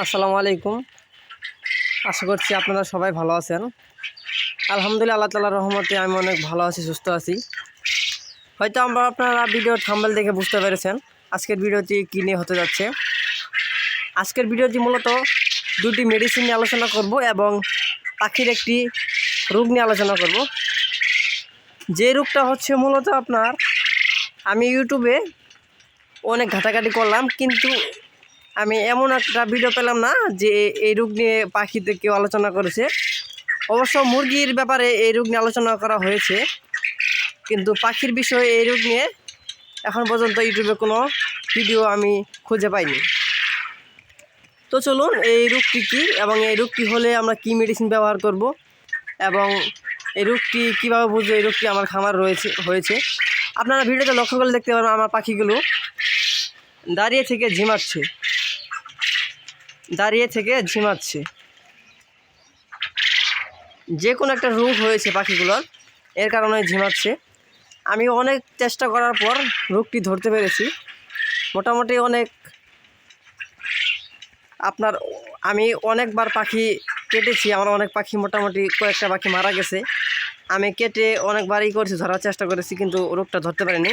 আসসালামু আলাইকুম। আশা করছি আপনারা সবাই ভালো আছেন। আলহামদুলিল্লাহ, আল্লাহ তালার রহমতে আমি অনেক ভালো আছি, সুস্থ আছি। হয়তো আমরা আপনারা ভিডিও থাম্বেল দেখে বুঝতে পেরেছেন আজকের ভিডিওটি কী নিয়ে হতে যাচ্ছে। আজকের ভিডিওটি মূলত দুটি মেডিসিন নিয়ে আলোচনা করব এবং পাখির একটি রোগ নিয়ে আলোচনা করব। যে রোগটা হচ্ছে মূলত আপনার, আমি ইউটিউবে অনেক ঘাটাঘাটি করলাম, কিন্তু আমি এমন একটা ভিডিও পেলাম না যে এই রোগ নিয়ে পাখিতে কেউ আলোচনা করেছে। অবশ্য মুরগির ব্যাপারে এই রোগ নিয়ে আলোচনা করা হয়েছে, কিন্তু পাখির বিষয়ে এই রোগ নিয়ে এখন পর্যন্ত ইউটিউবে কোনো ভিডিও আমি খুঁজে পাইনি। তো চলুন, এই রোগটি কী এবং এই রোগটি হলে আমরা কি মেডিসিন ব্যবহার করব এবং এই রোগটি কীভাবে বুঝব? এই রোগটি আমার খামার রয়েছে, হয়েছে। আপনারা ভিডিওতে লক্ষ্য করলে দেখতে পারবেন আমার পাখিগুলো দাঁড়িয়ে থেকে ঝিমাচ্ছে। দাঁড়িয়ে থেকে ঝিমাচ্ছে। যে কোনো একটা রোগ হয়েছে পাখিগুলোর, এর কারণে ঝিমাচ্ছে। আমি অনেক চেষ্টা করার পর রোগটি ধরতে পেরেছি। মোটামুটি অনেক আপনার, আমি অনেকবার পাখি কেটেছি, আমার অনেক পাখি, মোটামুটি কয়েকটা পাখি মারা গেছে। আমি কেটে অনেকবারই করেছি, ধরার চেষ্টা করেছি, কিন্তু রোগটা ধরতে পারিনি।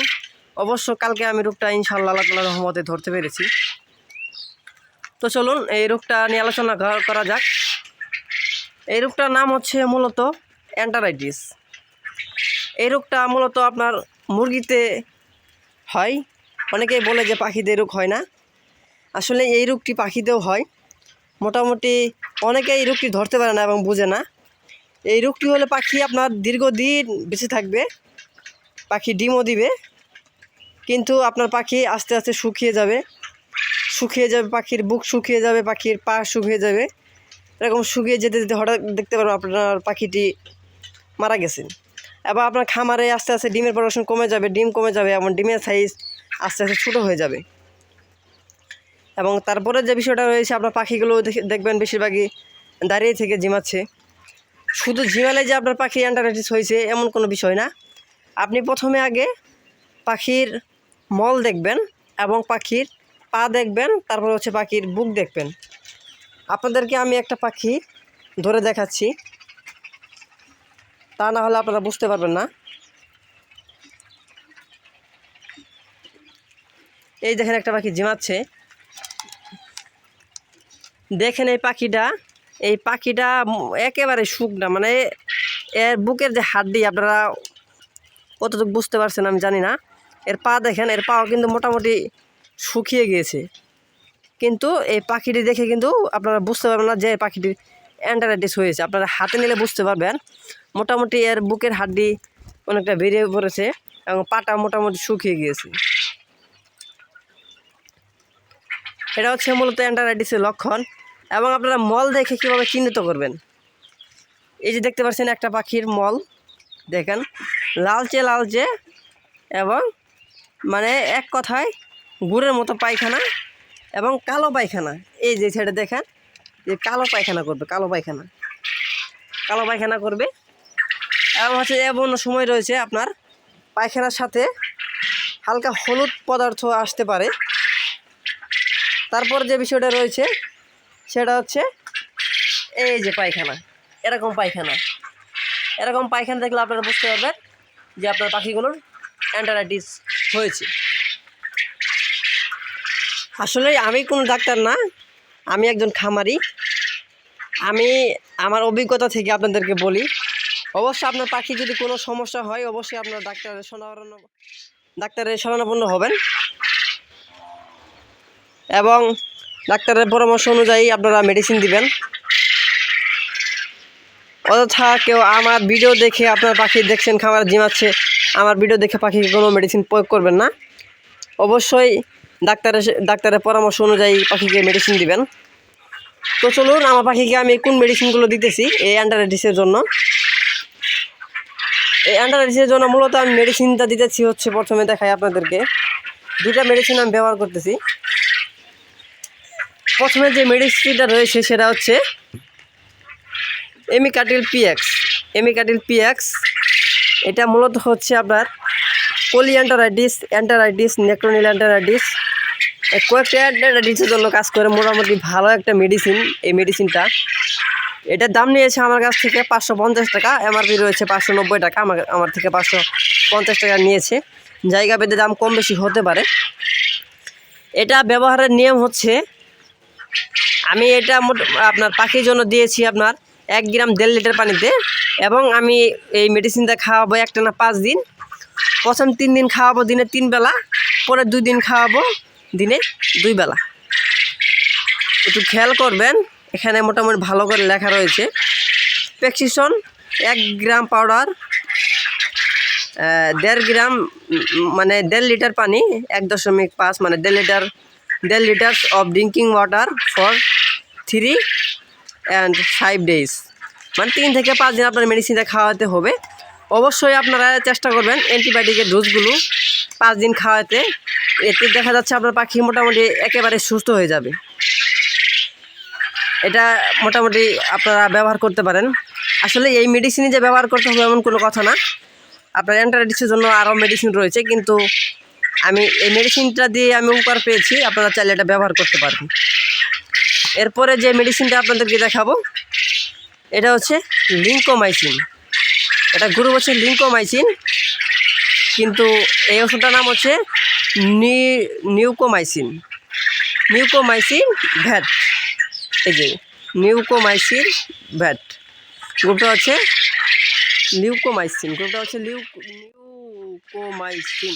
অবশ্য কালকে আমি রোগটা ইনশাল্লাহ আল্লাহ রহমতে ধরতে পেরেছি। তো চলুন, এই রোগটা নিয়ে আলোচনা করা- যাক। এই রোগটার নাম হচ্ছে মূলত অ্যান্টারাইটিস। এই রোগটা মূলত আপনার মুরগিতে হয়। অনেকেই বলে যে পাখিদের রোগ হয় না। আসলে এই রোগটি পাখিতেও হয়। মোটামুটি অনেকে এই রোগটি ধরতে পারে না এবং বুঝে না। এই রোগটি হলে পাখি আপনার দীর্ঘদিন বেঁচে থাকবে। পাখি ডিমও দিবে। কিন্তু আপনার পাখি আস্তে আস্তে শুকিয়ে যাবে। শুকিয়ে যাবে, পাখির বুক শুকিয়ে যাবে, পাখির পা শুকিয়ে যাবে। এরকম শুকিয়ে যেতে যেতে হঠাৎ দেখতে পারবেন আপনার পাখিটি মারা গেছে। এবার আপনার খামারে আস্তে আস্তে ডিমের প্রোডাকশন কমে যাবে, ডিম কমে যাবে এবং ডিমের সাইজ আস্তে আস্তে ছোটো হয়ে যাবে। এবং তারপরে যে বিষয়টা রয়েছে, আপনার পাখিগুলো দেখে- দেখবেন বেশিরভাগই দাঁড়িয়ে থেকে জিমাচ্ছে। শুধু ঝিমালে যে আপনার পাখি অ্যান্টারাইটিস হয়েছে, এমন কোনো বিষয় না। আপনি প্রথমে আগে পাখির মল দেখবেন এবং পাখির পা দেখবেন, তারপর হচ্ছে পাখির বুক দেখবেন। আপনাদেরকে আমি একটা পাখি ধরে দেখাচ্ছি। তা না হলে আপনারা বুঝতে পারবেন না। এই দেখেন একটা পাখি জিমাচ্ছে। দেখেন এই পাখিটা এই পাখিটা একেবারে শুকনা মানে এর বুকের যে হাড্ডি আপনারা কতটুকু বুঝতে পারছেন আমি জানি না। এর পা দেখেন, এর পাও কিন্তু মোটামুটি শুকিয়ে গিয়েছে। কিন্তু এই পাখিটি দেখে কিন্তু আপনারা বুঝতে পারবেন না যে পাখিটির অ্যান্টারাইটিস হয়েছে। আপনারা হাতে নিলে বুঝতে পারবেন, মোটামুটি এর বুকের হাড্ডি অনেকটা বেরিয়ে পড়েছে এবং পাটা মোটামুটি শুকিয়ে গিয়েছে। এটা হচ্ছে মূলত অ্যান্টারাইটিসের লক্ষণ এবং আপনারা মল দেখে কীভাবে চিহ্নিত করবেন? এই যে দেখতে পাচ্ছেন একটা পাখির মল, দেখেন, লালচে লালচে এবং মানে এক কথায় গুড়ের মতো পায়খানা এবং কালো পায়খানা। এই যে ছেড়ে দেখেন, যে কালো পায়খানা করবে, কালো পায়খানা। কালো পায়খানা করবে। এবং হচ্ছে এমন সময় রয়েছে আপনার পায়খানার সাথে হালকা হলুদ পদার্থ আসতে পারে। তারপর যে বিষয়টা রয়েছে, সেটা হচ্ছে এই যে পায়খানা, এরকম পায়খানা। এরকম পায়খানা দেখলে আপনারা বুঝতে পারবেন যে আপনার পাখিগুলোর অ্যান্টারাইটিস হয়েছে। আসলে আমি কোনো ডাক্তার না, আমি একজন খামারি। আমি আমার অভিজ্ঞতা থেকে আপনাদেরকে বলি, অবশ্যই আপনার পাখি যদি কোনো সমস্যা হয়, অবশ্যই আপনার ডাক্তারের শরণাপন্ন ডাক্তারের শরণাপন্ন হবেন। এবং ডাক্তারের পরামর্শ অনুযায়ী আপনারা মেডিসিন দিবেন। অযথা কেউ আমার ভিডিও দেখে আপনার পাখি দেখছেন, খামার জিমাচ্ছে, আমার ভিডিও দেখে পাখিকে কোনো মেডিসিন প্রয়োগ করবেন না। অবশ্যই ডাক্তারের ডাক্তারের পরামর্শ অনুযায়ী পাখিকে মেডিসিন দিবেন। তো চলুন, আমার পাখিকে আমি কোন মেডিসিনগুলো দিতেছি এই অ্যান্টারাইটিসের জন্য। এই অ্যান্টারাইটিসের জন্য মূলত আমি মেডিসিনটা দিতেছি হচ্ছে প্রথমে দেখাই আপনাদেরকে। দুটা মেডিসিন আমি ব্যবহার করতেছি। প্রথমে যে মেডিসিনটা রয়েছে সেটা হচ্ছে এমিকাটিল পিএক্স এমিকাটিল পিএক্স এটা মূলত হচ্ছে আপনার কোলি অ্যান্টারাইটিস নেক্রোনিল অ্যান্টারাইটিস কয়েকটা অ্যান্টিবায়োটিক্সের জন্য কাজ করে, মোটামুটি ভালো একটা মেডিসিন এই মেডিসিনটা এটার দাম নিয়েছে আমার কাছ থেকে পাঁচশো পঞ্চাশ টাকা এমআরপি রয়েছে পাঁচশো নব্বই টাকা আমার আমার থেকে পাঁচশো পঞ্চাশ টাকা নিয়েছে। জায়গা বেঁধে দাম কম বেশি হতে পারে। এটা ব্যবহারের নিয়ম হচ্ছে, আমি এটা আপনার পাখির জন্য দিয়েছি আপনার এক গ্রাম দেড় লিটার পানিতে, এবং আমি এই মেডিসিনটা খাওয়াবো একটা না পাঁচ দিন। প্রথম তিন দিন খাওয়াবো দিনে তিন বেলা পরে দুই দিন খাওয়াবো দিনে দুই বেলা। একটু খেয়াল করবেন, এখানে মোটামুটি ভালো করে লেখা রয়েছে। প্রেসক্রিপশন এক গ্রাম পাউডার দেড় গ্রাম মানে দেড় লিটার পানি, এক দশমিক পাঁচ মানে দেড় লিটার দেড় litre of drinking water for three and five days মানে তিন থেকে পাঁচ দিন আপনার মেডিসিনটা খাওয়াতে হবে। অবশ্যই আপনারা চেষ্টা করবেন অ্যান্টিবায়োটিকের ডোজগুলো পাঁচ দিন খাওয়াতে। এতে দেখা যাচ্ছে আপনার পাখি মোটামুটি একেবারে সুস্থ হয়ে যাবে। এটা মোটামুটি আপনারা ব্যবহার করতে পারেন। আসলে এই মেডিসিনই যে ব্যবহার করতে হবে এমন কোনো কথা না। আপনার অ্যান্টারাইটিসের জন্য আরও মেডিসিন রয়েছে, কিন্তু আমি এই মেডিসিনটা দিয়ে আমি উপকার পেয়েছি, আপনারা চাইলে এটা ব্যবহার করতে পারবেন। এরপরে যে মেডিসিনটা আপনাদেরকে দেখাবো, এটা হচ্ছে লিঙ্কোমাইসিন। এটা গ্রুপ হচ্ছে লিঙ্কোমাইসিন। কিন্তু এই ওষুধটার নাম হচ্ছে নি, নিউকোমাইসিন। নিউকোমাইসিন ভ্যাট। এই যে, নিউকোমাইসিন ভ্যাট। গ্রুপটা হচ্ছে লিউকোমাইসিন গ্রুপটা হচ্ছে লিউ, নিউকোমাইসিন।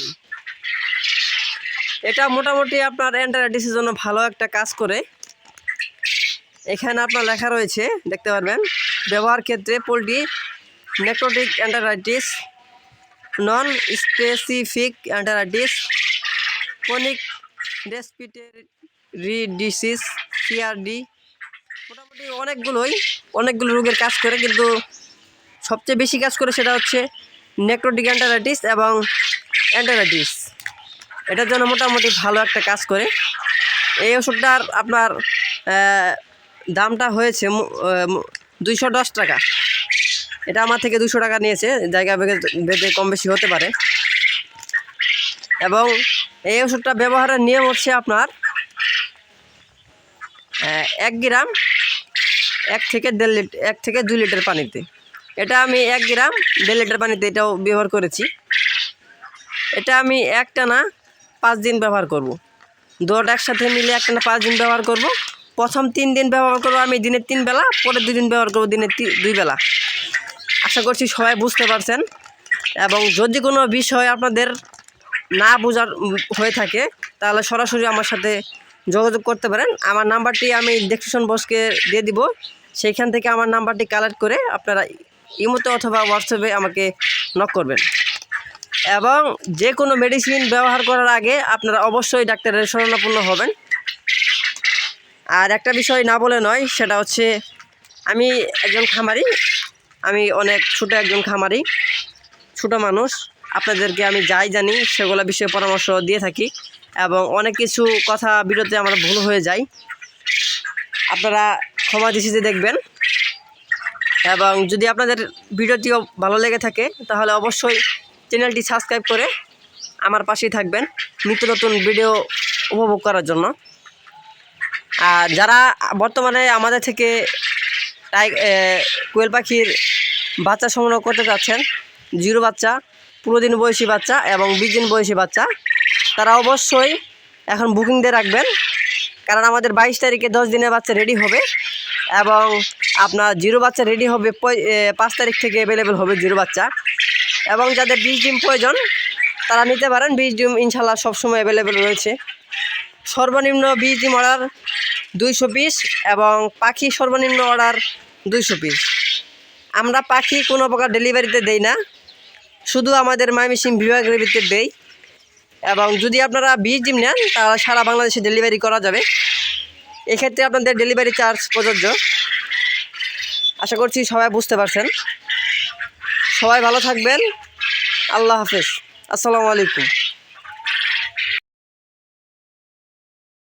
এটা মোটামুটি আপনার অ্যান্টারাইটিসের জন্য ভালো একটা কাজ করে। এখানে আপনার লেখা রয়েছে, দেখতে পারবেন, ব্যবহার ক্ষেত্রে poultry necrotic enteritis non specific enteritis chronic respiratory disease CRD মোটামুটি অনেকগুলোই, অনেকগুলো রোগের কাজ করে, কিন্তু সবচেয়ে বেশি কাজ করে সেটা হচ্ছে নেক্রোটিক অ্যান্টারাইটিস এবং অ্যান্টারাইটিস এটার জন্য মোটামুটি ভালো একটা কাজ করে। এই ওষুধটার আপনার দামটা হয়েছে দুইশো দশ টাকা। এটা আমার থেকে দুশো টাকা নিয়েছে, জায়গা বেঁধে কম বেশি হতে পারে এবং এই ওষুধটা ব্যবহারের নিয়ম হচ্ছে আপনার এক গ্রাম এক থেকে দেড় লিটার এক থেকে দুই লিটার পানিতে এটা আমি এক গ্রাম দেড় লিটার পানিতে এটাও ব্যবহার করেছি এটা আমি একটা না পাঁচ দিন ব্যবহার করব। দুটো একসাথে মিলে একটা না পাঁচ দিন ব্যবহার করব। প্রথম তিন দিন ব্যবহার করব আমি দিনে তিন বেলা পরে দুই দিন ব্যবহার করব দিনে তি- দুই বেলা আশা করছি সবাই বুঝতে পারছেন। এবং যদি কোনো বিষয় আপনাদের না বোঝার হয়ে থাকে, তাহলে সরাসরি আমার সাথে যোগাযোগ করতে পারেন। আমার নাম্বারটি আমি ডেসক্রিপশন বক্সকে দিয়ে দিব। সেইখান থেকে আমার নাম্বারটি কালেক্ট করে আপনারা ইমোতে অথবা হোয়াটসঅ্যাপে আমাকে নক করবেন। এবং যে কোনো মেডিসিন ব্যবহার করার আগে আপনারা অবশ্যই ডাক্তারের শরণাপন্ন হবেন। আর একটা বিষয় না বলে নয়, সেটা হচ্ছে আমি একজন খামারি। আমি অনেক ছোটো একজন খামারি, ছোটো মানুষ। আপনাদেরকে আমি যাই জানি, সেগুলো বিষয়ে পরামর্শ দিয়ে থাকি এবং অনেক কিছু কথা বিরতে আমার ভুল হয়ে যায়। আপনারা ক্ষমা দৃষ্টিতে দেখবেন। এবং যদি আপনাদের ভিডিওটিও ভালো লেগে থাকে, তাহলে অবশ্যই চ্যানেলটি সাবস্ক্রাইব করে আমার পাশেই থাকবেন নিত্য নতুন ভিডিও উপভোগ করার জন্য। আর যারা বর্তমানে আমাদের থেকে টাই কোয়েল পাখির বাচ্চা সংগ্রহ করতে চাচ্ছেন জিরো বাচ্চা পুরো দিন বয়সী বাচ্চা এবং বিশ দিন বয়সী বাচ্চা। তারা অবশ্যই এখন বুকিং দিয়ে রাখবেন, কারণ আমাদের বাইশ তারিখে দশ দিনের বাচ্চা রেডি হবে এবং আপনার জিরো বাচ্চা রেডি হবে পাঁচ তারিখ থেকে অ্যাভেলেবেল হবে জিরো বাচ্চা। এবং যাদের বিশ ডিম প্রয়োজন, তারা নিতে পারেন। বিশ ডিম ইনশাল্লাহ সবসময় অ্যাভেলেবেল রয়েছে। সর্বনিম্ন বিশ ডিম অর্ডার দুইশো পিস এবং পাখি সর্বনিম্ন অর্ডার দুইশো পিস আমরা পাখি কোনো প্রকার ডেলিভারিতে দেই না, শুধু আমাদের মাইমিসিং বিভাগের ভিতরে দেই। এবং যদি আপনারা বিশ ডিম নেন, তাহলে সারা বাংলাদেশে ডেলিভারি করা যাবে। এক্ষেত্রে আপনাদের ডেলিভারি চার্জ প্রযোজ্য। আশা করছি সবাই বুঝতে পারছেন। সবাই ভালো থাকবেন। আল্লাহ হাফেজ। আসসালামু আলাইকুম।